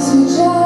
свіча,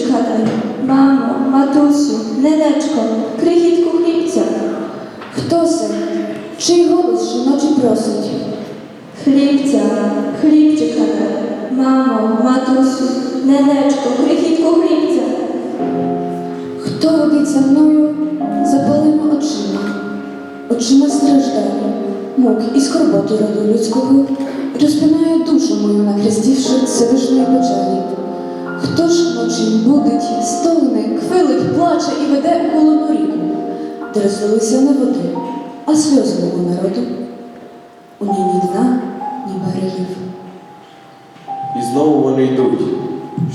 дай, мамо, матусю, ненечко, крихітку хлібця. Хто це? Чий голос жіночий просить? Хлібця, хлібчика дай, мамо, матусю, ненечко, крихітку хлібця. Хто водить за мною запалими очима, очима страждання, мук і скорботи роду людського, розпинає душу мою, накрестивши Всевишньої печалі. Хто ж ночі будить, стогне, хвилить, плаче і веде у холодну ріку, де розлилися не води, а сльози мого народу. У ній ні дна, ні берегів. І знову вони йдуть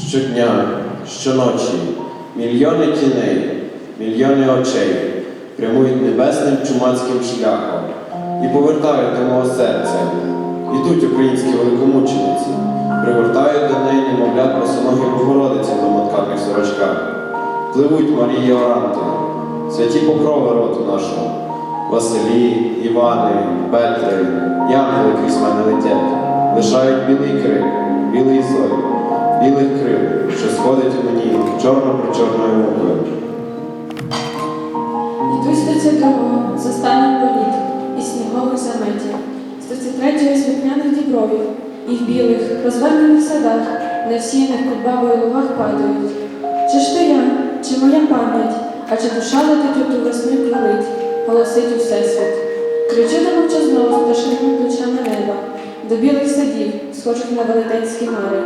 щодня, щоночі, мільйони тіней, мільйони очей прямують небесним чумацьким шляхом і повертають до мого серця. Ідуть українські великомучениці, пригортають до неї немовлят босоногі Богородиці в домотканих сорочках. Пливуть Марії Оранти, святі покрови роду нашого, Василі, Івани, Петри, Янголи крізь мене летять, лишають білий крик, білий зой, білих крил, що сходить у мені чорно-причорною мукою. Йду з 32-го, з останнім і снігових заметів, з 33-го з вікняних дібровів, і в білих, розвернених садах, на всіяних кульбабою лугах падають. Чи ж то я, чи моя пам'ять, а чи душа летить оту весну крилить, голосить у всесвіт. Мовчазного з пташними плечами неба, до білих садів, схожих на велетенські мари.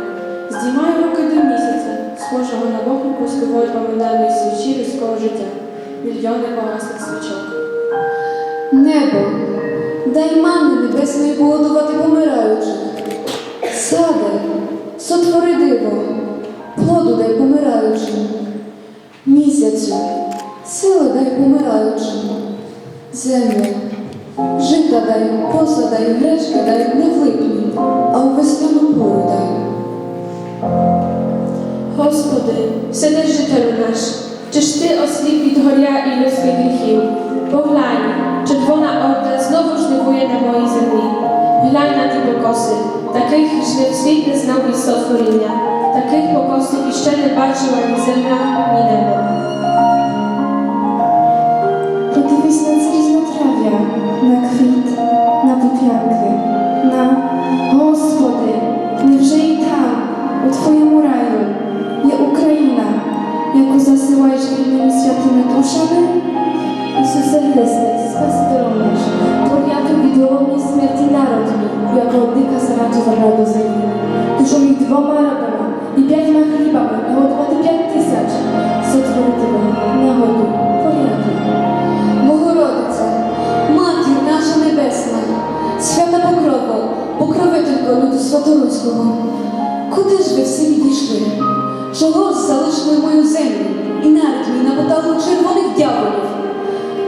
Здіймаю руки до місяця, схожого на вогнику з кривої поминальної свічі людського життя мільйони погаслих свічок. Небо, дай манни небесної погодувати помираючих. Саде, сотвори диво, плоду дай помираючим. Місяцю, сили дай помираючим. Землю, жита дай, поса дай, гречки дай, не влипні, а у весняну пору дай. Господи, вседержителю наш, чи ж ти осліп від горя і людських гріхів? Поглянь, червона орда знову жнивує на моїй землі. Глянь на ті покоси, таких жнив світ не знав від сотворіння, таких покосів іще не бачила ні земля, ні небо. Міг і п'ятьма хлібами нагодувати п'ять тисяч. Сотворити вам нагоду порядку. Богородице, Матір наша Небесна, свята покрова, покровителько люду Святоруського, куди ж ви всі відійшли? Чого залишили мою землю і навіть мій нападали червоних дяволів?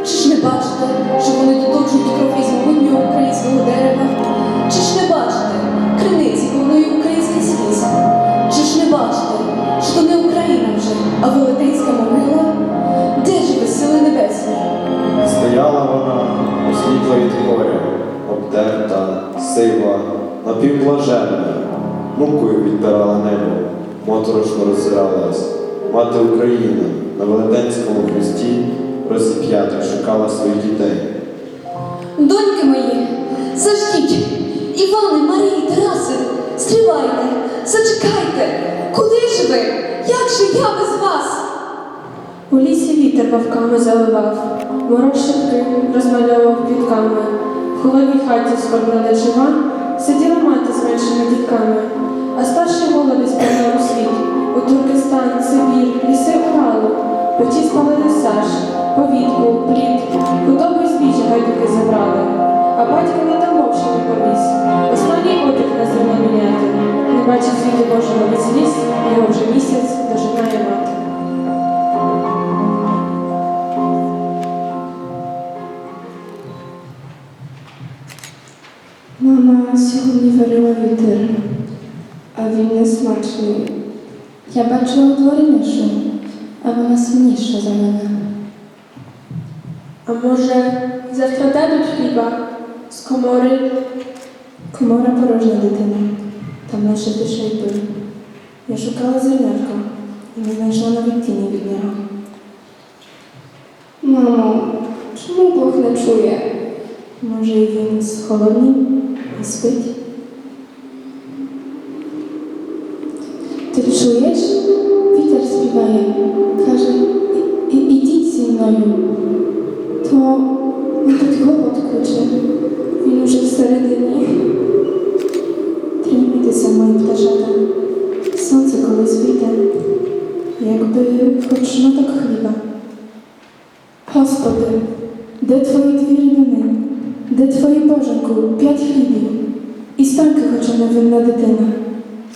Чи ж не бачите, що вони доточують кров із могутнього українського дерева? Осліпла від горя, обдерта, сива, напівблаженна, мукою підпирала небо, моторошно роззиралась. Мати Україна на велетенському хресті розіп'ята шукала своїх дітей. Доньки мої, заждіть! Іване, Марії, Тараси, стривайте, зачекайте! Куди ж ви? Як же я без вас? У лісі вітер вовками заливав, мороз розмальовував квітками. В холодній хаті скорбна нежива, сиділа мати з меншими дітками, а старший голоди співав у світ. У Туркестан, Сибір, ліси Уралу, печі спалили саж, повітку, плід, худобу й збіжжя гайдуки забрали. А батько на Тамовщині повіз, останній одяг на зерно міняти. Не бачив світу Божого від сліз, його вже місяць дожинає не. Я бачила у дворі Мишу, а вона сильніша за мене. А може, завтра дадуть хліба з комори? Комора порожня дитина, там лише душа й пил. Я шукала зернятко і не знайшла навіть тіні від нього. Мамо, чому Бог не чує? Може, і він холодний і спить? Czujesz? Witar śpiewaje, każe i, i, idź ze mną. To no nawet chłopot kluczy, minuże w stare dni. Trymnity są moje ptaszata, sące koło zwite, jakby choć tak chleba. Hospody, de Twoje dwie rybiny, de Twoje Boże, bożenku, piać chlibi i stankę choczone wymna dytyna.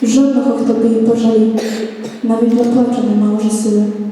Жодного, хто би її пожалів, навіть для плачу нема уже сили. Мамо,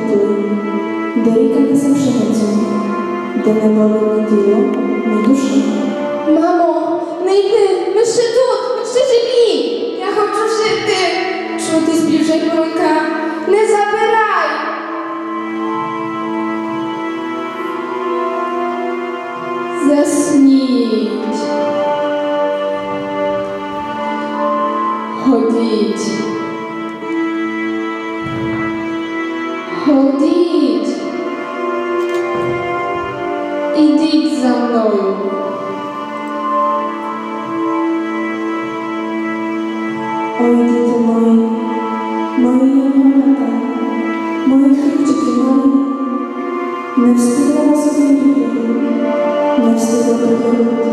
теплий, де ріка не за пшеницю, де не болить ні тіло, ні душа. Мамо, не йди, ми ще тут, ми ще живі. Я хочу жити. Чути спів жайворонка, не забирай. Ідіть за мною. Ой, діти мої, мої янголята, мої хлібчики мої, не встигла вас увійти, не встигла приходити. За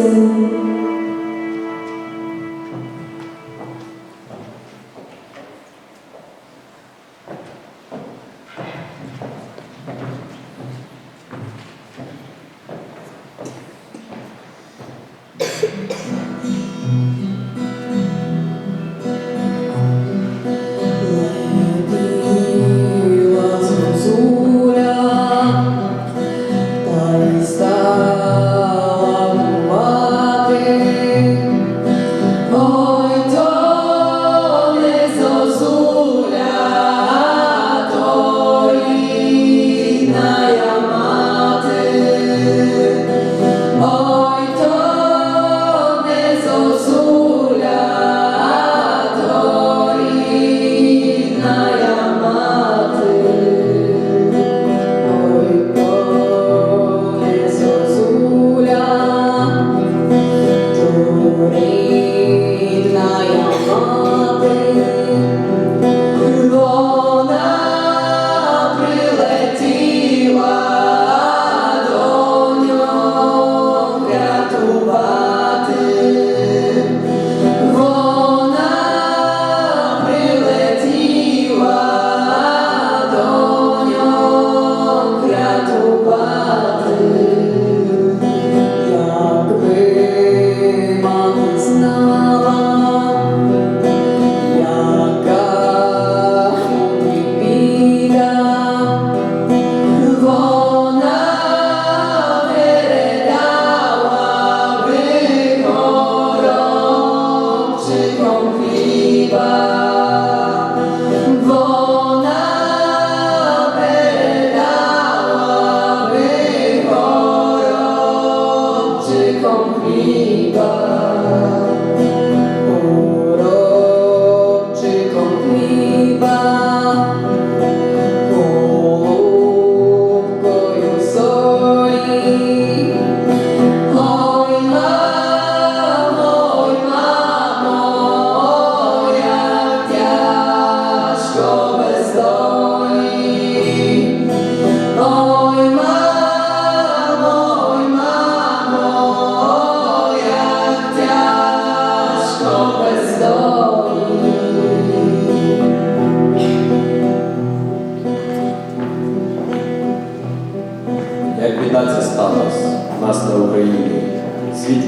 крик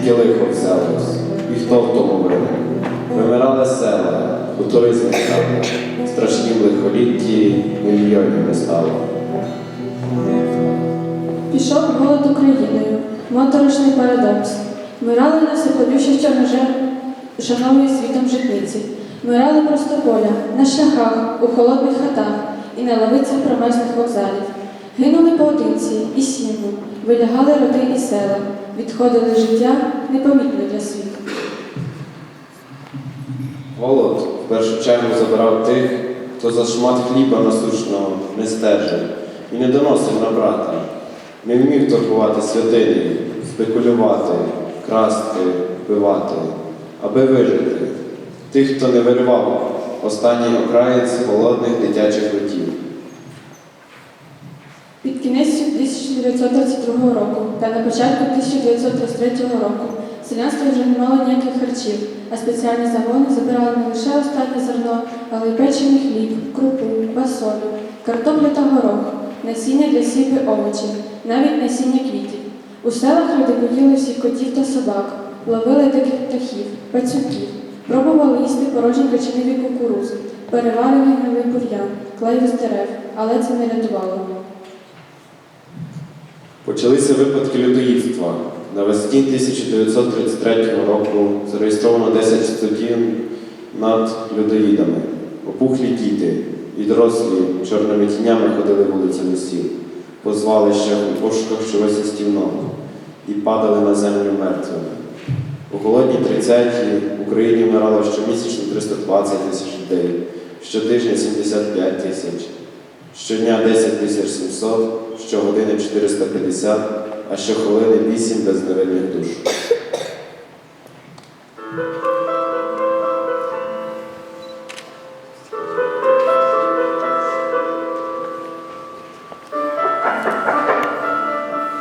звідки лихо взялось, і хто в тому винен? Вимирали села, хутори зникали, страшні в лихолітті мільйонів не стало. Пішов голод Україною, моторошний парадокс. Мирали на всеподющих чорножер, шанової світом житниці. Мирали просто поля, на шляхах, у холодних хатах і на лавицях промерзлих вокзалів. Гинули поодинці і снігу, вилягали роди і села, відходили життя непомітно для світу. Голод в першу чергу забирав тих, хто за шмат хліба насущного не стежив і не доносив на брата, не вмів торгувати святинею, спекулювати, красти, вбивати, аби вижити. Тих, хто не виривав останній окраєць голодних дитячих ротів. Кінець 1932 року та на початку 1933 року селянство вже не мало ніяких харчів, а спеціальні загони забирали не лише останнє зерно, але й печений хліб, крупу, басолю, картоплю та горох, насіння для сіпи овочів, навіть насіння квітів. У селах люди поїли всіх котів та собак, ловили диких птахів, пацюків, пробували їсти порожні печеневі кукурузи, переварений гнилий бур'ян, клеїв з дерев, але це не рятувало. Почалися випадки людоїдства. Навесні 1933 року зареєстровано 10 статів над людоїдами. Опухлі діти і дорослі чорними тінями ходили вулицями сіл, по звалищах у пошуках чогось застівного і падали на землю мертвими. У голодні 30-ті в Україні вмирало щомісячно 320 тисяч людей, щотижня 75 тисяч. Щодня 10 тисяч 700, щогодини 450, а щохвилини 8 безневинних душ.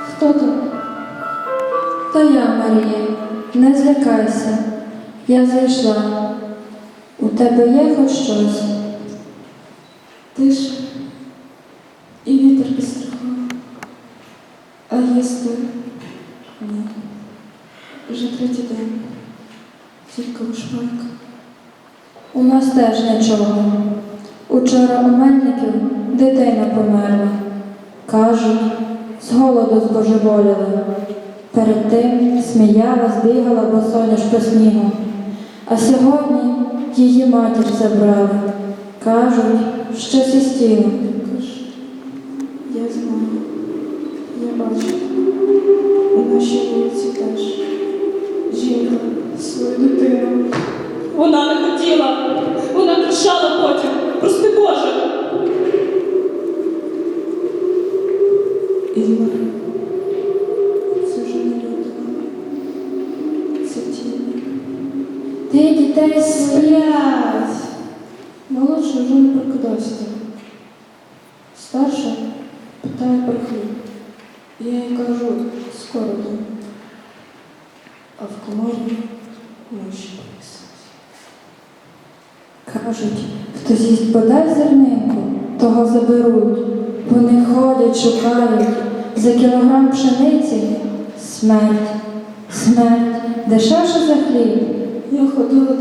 Хто тут? То я, Марія, не злякайся. Я зайшла. У тебе є хоч щось? Тиша і вітер без страху. А їсти? Ні. Вже третій день. Тільки. У нас теж нічого. Учора у Мельників дитина померла. Кажуть, з голоду збожеволіли. Перед тим сміялась, бігала босоняж по снігу. А сьогодні її матір забрали. Кажуть, щось із тілом. Я знаю, я бачу. У нашій вулиці теж. Вона не хотіла, вона кричала потім. Прости Боже. Ілла. Це вже не люди. Це тіні. Ти дітей сміять. Молодший вже не прокидався. Старша питає про хліб. Я їй кажу, скоро дам. А в коморі Кажуть, хто з'їсть подай зернинку, того заберуть. Вони ходять, шукають за кілограм пшениці смерть, смерть, дешевше за хліб. Я ходила